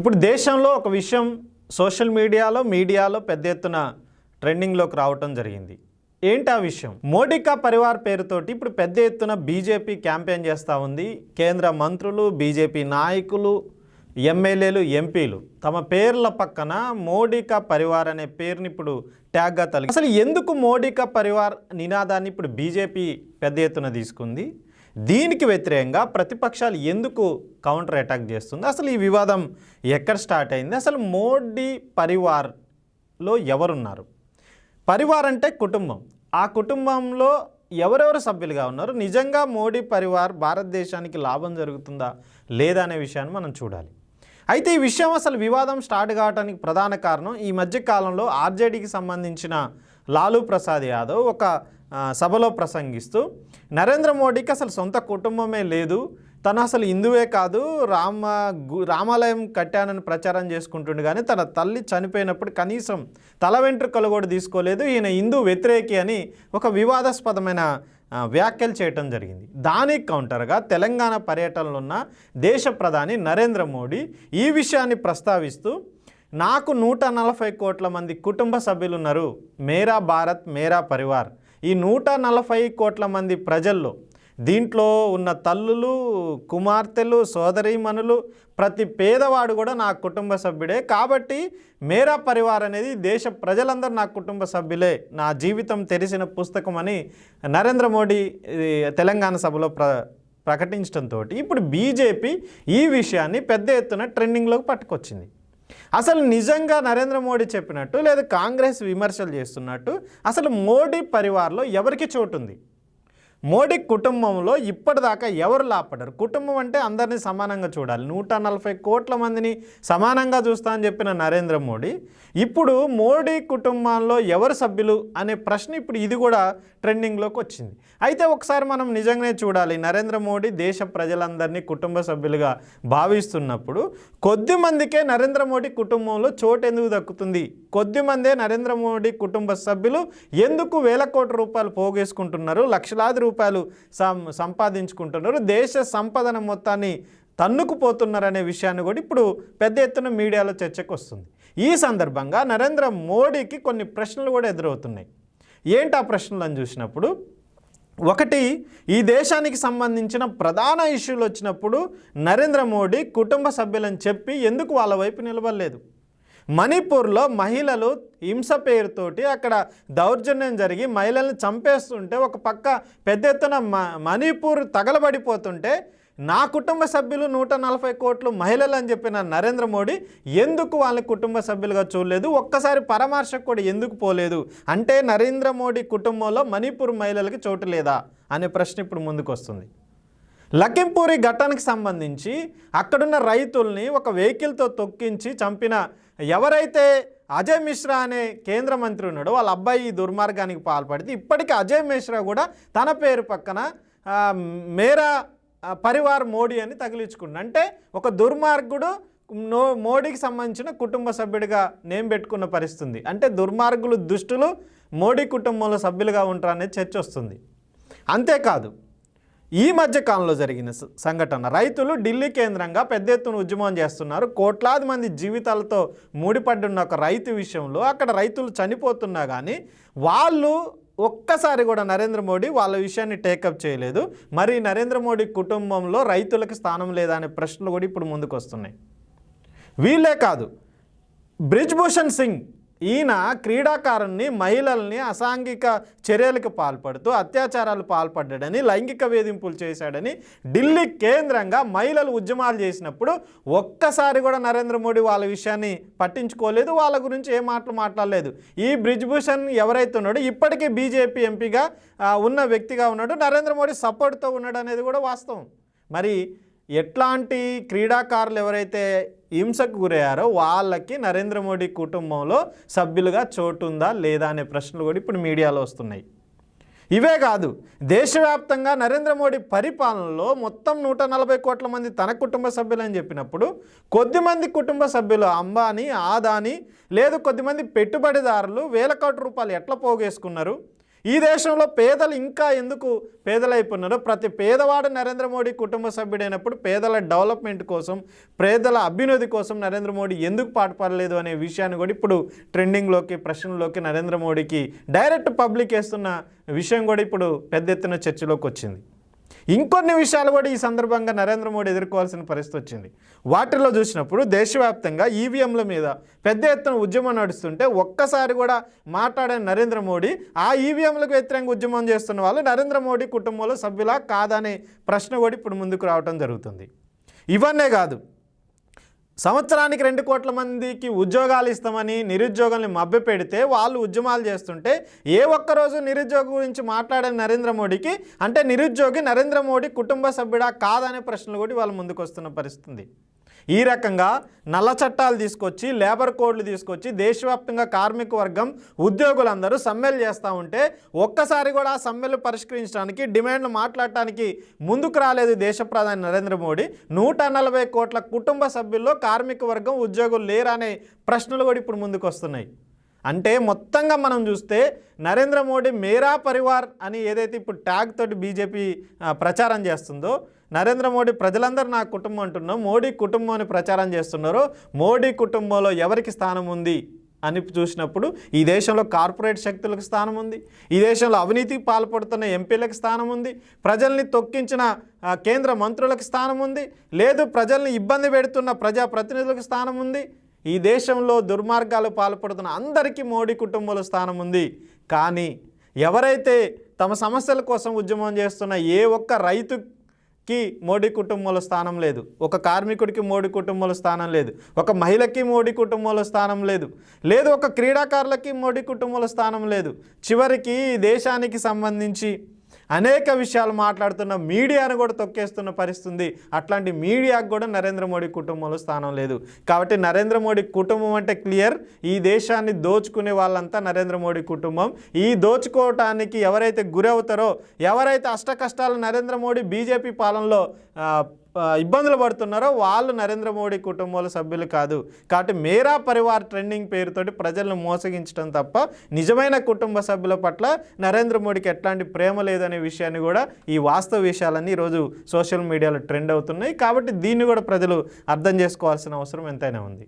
ఇప్పుడు దేశంలో ఒక విషయం సోషల్ మీడియాలో మీడియాలో పెద్ద ఎత్తున ట్రెండింగ్లోకి రావటం జరిగింది. ఏంటి ఆ విషయం? మోడీకా పరివార్ పేరుతోటి ఇప్పుడు పెద్ద ఎత్తున బీజేపీ క్యాంపెయిన్ చేస్తూ ఉంది. కేంద్ర మంత్రులు బీజేపీ నాయకులు ఎమ్మెల్యేలు ఎంపీలు తమ పేర్ల పక్కన మోడికా పరివార్ అనే పేరుని ఇప్పుడు ట్యాగ్గా తలిగి అసలు ఎందుకు మోడీకా పరివార్ నినాదాన్ని ఇప్పుడు బీజేపీ పెద్ద ఎత్తున తీసుకుంది? దీనికి వ్యతిరేకంగా ప్రతిపక్షాలు ఎందుకు కౌంటర్ అటాక్ చేస్తుంది? అసలు ఈ వివాదం ఎక్కడ స్టార్ట్ అయింది? అసలు మోడీ పరివార్లో ఎవరున్నారు? పరివార్ అంటే కుటుంబం. ఆ కుటుంబంలో ఎవరెవరు సభ్యులుగా ఉన్నారు? నిజంగా మోడీ పరివార్ భారతదేశానికి లాభం జరుగుతుందా లేదా అనే విషయాన్ని మనం చూడాలి. అయితే ఈ విషయం అసలు వివాదం స్టార్ట్ కావడానికి ప్రధాన కారణం ఈ మధ్య కాలంలో ఆర్జేడీకి సంబంధించిన లాలూ ప్రసాద్ యాదవ్ ఒక సభలో ప్రసంగిస్తూ నరేంద్ర మోడీకి అసలు సొంత కుటుంబమే లేదు. తను అసలు హిందువే కాదు. రామ గు- రామాలయం కట్టానని ప్రచారం చేసుకుంటుండు కానీ తన తల్లి చనిపోయినప్పుడు కనీసం తల వెంట్రుకలు కూడా తీసుకోలేదు. ఈయన హిందూ వ్యతిరేకి అని ఒక వివాదాస్పదమైన వ్యాఖ్యలు చేయటం జరిగింది. దానికి కౌంటర్గా తెలంగాణ పర్యటనలో ఉన్న దేశ ప్రధాని నరేంద్ర మోడీ ఈ విషయాన్ని ప్రస్తావిస్తూ నాకు నూట నలభై కోట్ల మంది కుటుంబ సభ్యులు ఉన్నారు మేరా భారత్ మేరా పరివార్. ఈ నూట నలభై కోట్ల మంది ప్రజల్లో దీంట్లో ఉన్న తల్లులు కుమార్తెలు సోదరీమణులు ప్రతి పేదవాడు కూడా నా కుటుంబ సభ్యుడే. కాబట్టి మేరా పరివార్ అనేది దేశ ప్రజలందరూ నా కుటుంబ సభ్యులే. నా జీవితం తెరిచిన పుస్తకం అని నరేంద్ర మోడీ తెలంగాణ సభలో ప్ర ప్రకటించడంతో ఇప్పుడు బీజేపీ ఈ విషయాన్ని పెద్ద ఎత్తున ట్రెండింగ్లోకి పట్టుకొచ్చింది. అసలు నిజంగా నరేంద్ర మోడీ చెప్పినట్టు లేదా కాంగ్రెస్ విమర్శలు చేస్తున్నట్టు అసలు మోడీ పరివార్లో ఎవరికి చోటు ఉంది మోడీ కుటుంబంలో ఇప్పటిదాకా ఎవరు లాపడ్డారు కుటుంబం అంటే అందరినీ సమానంగా చూడాలి. నూట నలభై కోట్ల మందిని సమానంగా చూస్తా అని చెప్పిన నరేంద్ర మోడీ ఇప్పుడు మోడీ కుటుంబంలో ఎవరు సభ్యులు అనే ప్రశ్న ఇప్పుడు ఇది కూడా ట్రెండింగ్లోకి వచ్చింది. అయితే ఒకసారి మనం నిజంగానే చూడాలి. నరేంద్ర మోడీ దేశ ప్రజలందరినీ కుటుంబ సభ్యులుగా భావిస్తున్నప్పుడు కొద్ది మందికే నరేంద్ర మోడీ కుటుంబంలో చోటు ఎందుకు దక్కుతుంది? కొద్ది మందే నరేంద్ర మోడీ కుటుంబ సభ్యులు ఎందుకు వేల కోట్ల రూపాయలు పోగేసుకుంటున్నారు? లక్షలాది రూపాయలు సం సంపాదించుకుంటున్నారు. దేశ సంపదన మొత్తాన్ని తన్నుకుపోతున్నారనే విషయాన్ని కూడా ఇప్పుడు పెద్ద ఎత్తున మీడియాలో చర్చకు వస్తుంది ఈ సందర్భంగా నరేంద్ర మోడీకి కొన్ని ప్రశ్నలు కూడా ఎదురవుతున్నాయి. ఏంటి ఆ ప్రశ్నలను చూసినప్పుడు? ఒకటి ఈ దేశానికి సంబంధించిన ప్రధాన ఇష్యూలు వచ్చినప్పుడు నరేంద్ర మోడీ కుటుంబ సభ్యులని చెప్పి ఎందుకు వాళ్ళ వైపు నిలబడలేదు? మణిపూర్లో మహిళలు హింస పేరుతోటి అక్కడ దౌర్జన్యం జరిగి మహిళల్ని చంపేస్తుంటే ఒక పక్క పెద్ద ఎత్తున మ మణిపూర్ తగలబడిపోతుంటే నా కుటుంబ సభ్యులు నూట నలభై కోట్లు మహిళలు అని చెప్పిన నరేంద్ర మోడీ ఎందుకు వాళ్ళ కుటుంబ సభ్యులుగా చూడలేదు? ఒక్కసారి పరామర్శకు కూడా ఎందుకు పోలేదు? అంటే నరేంద్ర మోడీ కుటుంబంలో మణిపూర్ మహిళలకి చోటు లేదా? అనే ప్రశ్న ఇప్పుడు ముందుకు వస్తుంది లఖింపూరి ఘటనకు సంబంధించి అక్కడున్న రైతుల్ని ఒక వెహికల్తో తొక్కించి చంపిన ఎవరైతే అజయ్ మిశ్రా అనే కేంద్ర మంత్రి ఉన్నాడో వాళ్ళ అబ్బాయి ఈ దుర్మార్గానికి పాల్పడితే ఇప్పటికీ అజయ్ మిశ్రా కూడా తన పేరు పక్కన మేరా పరివార్ మోడీ అని తగిలించుకున్నాడు. అంటే ఒక దుర్మార్గుడు నో మోడీకి సంబంధించిన కుటుంబ సభ్యుడిగా నేమ్ పెట్టుకున్న పరిస్థితి అంటే దుర్మార్గులు దుష్టులు మోడీ కుటుంబంలో సభ్యులుగా ఉంటారనేది చర్చ వస్తుంది. అంతేకాదు ఈ మధ్య కాలంలో జరిగిన స- సంఘటన. రైతులు ఢిల్లీ కేంద్రంగా పెద్ద ఎత్తున ఉద్యమం చేస్తున్నారు. కోట్లాది మంది జీవితాలతో ముడిపడ్డున్న ఒక రైతు విషయంలో అక్కడ రైతులు చనిపోతున్నా కానీ వాళ్ళు ఒక్కసారి కూడా నరేంద్ర మోడీ వాళ్ళ విషయాన్ని టేకప్ చేయలేదు. మరి నరేంద్ర మోడీ కుటుంబంలో రైతులకు స్థానం లేదా అనే ప్రశ్నలు కూడా ఇప్పుడు ముందుకు వస్తున్నాయి వీళ్ళే కాదు. బ్రిజ్భూషణ్ సింగ్ ఈయన క్రీడాకారుణ్ణి మహిళల్ని అసాంఘిక చర్యలకు పాల్పడుతూ అత్యాచారాలు పాల్పడ్డాడని లైంగిక వేధింపులు చేశాడని ఢిల్లీ కేంద్రంగా మహిళలు ఉద్యమాలు చేసినప్పుడు ఒక్కసారి కూడా నరేంద్ర మోడీ వాళ్ళ విషయాన్ని పట్టించుకోలేదు వాళ్ళ గురించి ఏ మాటలు మాట్లాడలేదు. ఈ బ్రిజ్భూషణ్ ఎవరైతే ఉన్నాడో ఇప్పటికీ బీజేపీ ఎంపీగా ఉన్న వ్యక్తిగా ఉన్నాడు. నరేంద్ర మోడీ సపోర్ట్తో ఉన్నాడు అనేది కూడా వాస్తవం. మరి ఎట్లాంటి క్రీడాకారులు ఎవరైతే హింసకు గురయ్యారో వాళ్ళకి నరేంద్ర మోడీ కుటుంబంలో సభ్యులుగా చోటు ఉందా లేదా అనే ప్రశ్నలు కూడా ఇప్పుడు మీడియాలో వస్తున్నాయి. ఇవే కాదు దేశవ్యాప్తంగా నరేంద్ర మోడీ పరిపాలనలో మొత్తం నూట నలభై కోట్ల మంది తన కుటుంబ సభ్యులని చెప్పినప్పుడు కొద్దిమంది కుటుంబ సభ్యులు అంబానీ ఆదాని లేదు కొద్దిమంది పెట్టుబడిదారులు వేల కోట్ల రూపాయలు ఎట్లా పోగేసుకున్నారు? ఈ దేశంలో పేదలు ఇంకా ఎందుకు పేదలైపోయినారో ప్రతి పేదవాడు నరేంద్ర మోడీ కుటుంబ సభ్యుడైనప్పుడు పేదల డెవలప్మెంట్ కోసం పేదల అభ్యున్నతి కోసం నరేంద్ర మోడీ ఎందుకు పాటుపడలేదు అనే విషయాన్ని కూడా ఇప్పుడు ట్రెండింగ్లోకి ప్రశ్నలోకి నరేంద్ర మోడీకి డైరెక్ట్ పబ్లిక్ వేస్తున్న విషయం కూడా ఇప్పుడు పెద్ద ఎత్తున చర్చలోకి వచ్చింది. ఇంకొన్ని విషయాలు కూడా ఈ సందర్భంగా నరేంద్ర మోడీ ఎదుర్కోవాల్సిన పరిస్థితి వచ్చింది. వాటిలో చూసినప్పుడు దేశవ్యాప్తంగా ఈవీఎంల మీద పెద్ద ఎత్తున ఉద్యమం నడుస్తుంటే ఒక్కసారి కూడా మాట్లాడిన నరేంద్ర మోడీ ఆ ఈవీఎంలకు వ్యతిరేకంగా ఉద్యమం చేస్తున్న వాళ్ళు నరేంద్ర మోడీ కుటుంబంలో సభ్యులా కాదనే ప్రశ్న కూడా ఇప్పుడు ముందుకు రావడం జరుగుతుంది. ఇవన్నే కాదు సంవత్సరానికి రెండు కోట్ల మందికి ఉద్యోగాలు ఇస్తామని నిరుద్యోగుల్ని మభ్యపెడితే వాళ్ళు ఉద్యమాలు చేస్తుంటే ఏ ఒక్కరోజు నిరుద్యోగం గురించి మాట్లాడే నరేంద్ర మోడీకి అంటే నిరుద్యోగి నరేంద్ర మోడీ కుటుంబ సభ్యుడా కాదనే ప్రశ్నలు కూడా వాళ్ళు ముందుకు వస్తున్న పరిస్థితి ఈ రకంగా నల్ల చట్టాలు తీసుకొచ్చి లేబర్ కోడ్లు తీసుకొచ్చి దేశవ్యాప్తంగా కార్మిక వర్గం ఉద్యోగులందరూ సమ్మెలు చేస్తూ ఉంటే ఒక్కసారి కూడా ఆ సమ్మెలు పరిష్కరించడానికి డిమాండ్లు మాట్లాడటానికి ముందుకు రాలేదు దేశ ప్రధాని నరేంద్ర మోడీ. నూట నలభై కోట్ల కుటుంబ సభ్యుల్లో కార్మిక వర్గం ఉద్యోగులు లేరనే ప్రశ్నలు కూడా ఇప్పుడు ముందుకు వస్తున్నాయి. అంటే మొత్తంగా మనం చూస్తే నరేంద్ర మోడీ మేరా పరివార్ అని ఏదైతే ఇప్పుడు ట్యాగ్ తోటి బీజేపీ ప్రచారం చేస్తుందో నరేంద్ర మోడీ ప్రజలందరూ నా కుటుంబం అంటున్నాం మోడీ కుటుంబం అని ప్రచారం చేస్తున్నారో మోడీ కుటుంబంలో ఎవరికి స్థానం ఉంది అని చూసినప్పుడు ఈ దేశంలో కార్పొరేట్ శక్తులకు స్థానం ఉంది ఈ దేశంలో అవినీతికి పాల్పడుతున్న ఎంపీలకు స్థానం ఉంది ప్రజల్ని తొక్కించిన కేంద్ర మంత్రులకు స్థానం ఉంది లేదు ప్రజల్ని ఇబ్బంది పెడుతున్న ప్రజాప్రతినిధులకు స్థానం ఉంది ఈ దేశంలో దుర్మార్గాలు పాల్పడుతున్న అందరికీ మోడీ కుటుంబంలో స్థానం ఉంది. కానీ ఎవరైతే తమ సమస్యల కోసం ఉద్యమం చేస్తున్న ఏ ఒక్క రైతుకి మోడీ కుటుంబంలో స్థానం లేదు. ఒక కార్మికుడికి మోడీ కుటుంబంలో స్థానం లేదు. ఒక మహిళకి మోడీ కుటుంబంలో స్థానం లేదు. లేదు ఒక క్రీడాకారులకి మోడీ కుటుంబంలో స్థానం లేదు. చివరికి దేశానికి సంబంధించి అనేక విషయాలు మాట్లాడుతున్న మీడియాను కూడా తొక్కేస్తున్న పరిస్థితుంది. అట్లాంటి మీడియాకు కూడా నరేంద్ర మోడీ కుటుంబంలో స్థానం లేదు. కాబట్టి నరేంద్ర మోడీ కుటుంబం అంటే క్లియర్. ఈ దేశాన్ని దోచుకునే వాళ్ళంతా నరేంద్ర మోడీ కుటుంబం. ఈ దోచుకోవటానికి ఎవరైతే గురవుతారో ఎవరైతే అష్ట కష్టాలు నరేంద్ర మోడీ బీజేపీ పాలనలో ఇబ్బందులు పడుతున్నారో వాళ్ళు నరేంద్ర మోడీ కుటుంబాల సభ్యులు కాదు. కాబట్టి మేరా పరివార్ ట్రెండింగ్ పేరుతోటి ప్రజలను మోసగించడం తప్ప నిజమైన కుటుంబ సభ్యుల పట్ల నరేంద్ర మోడీకి ఎట్లాంటి ప్రేమ లేదనే విషయాన్ని కూడా ఈ వాస్తవ విషయాలన్నీ ఈరోజు సోషల్ మీడియాలో ట్రెండ్ అవుతున్నాయి. కాబట్టి దీన్ని కూడా ప్రజలు అర్థం చేసుకోవాల్సిన అవసరం ఎంతైనా ఉంది.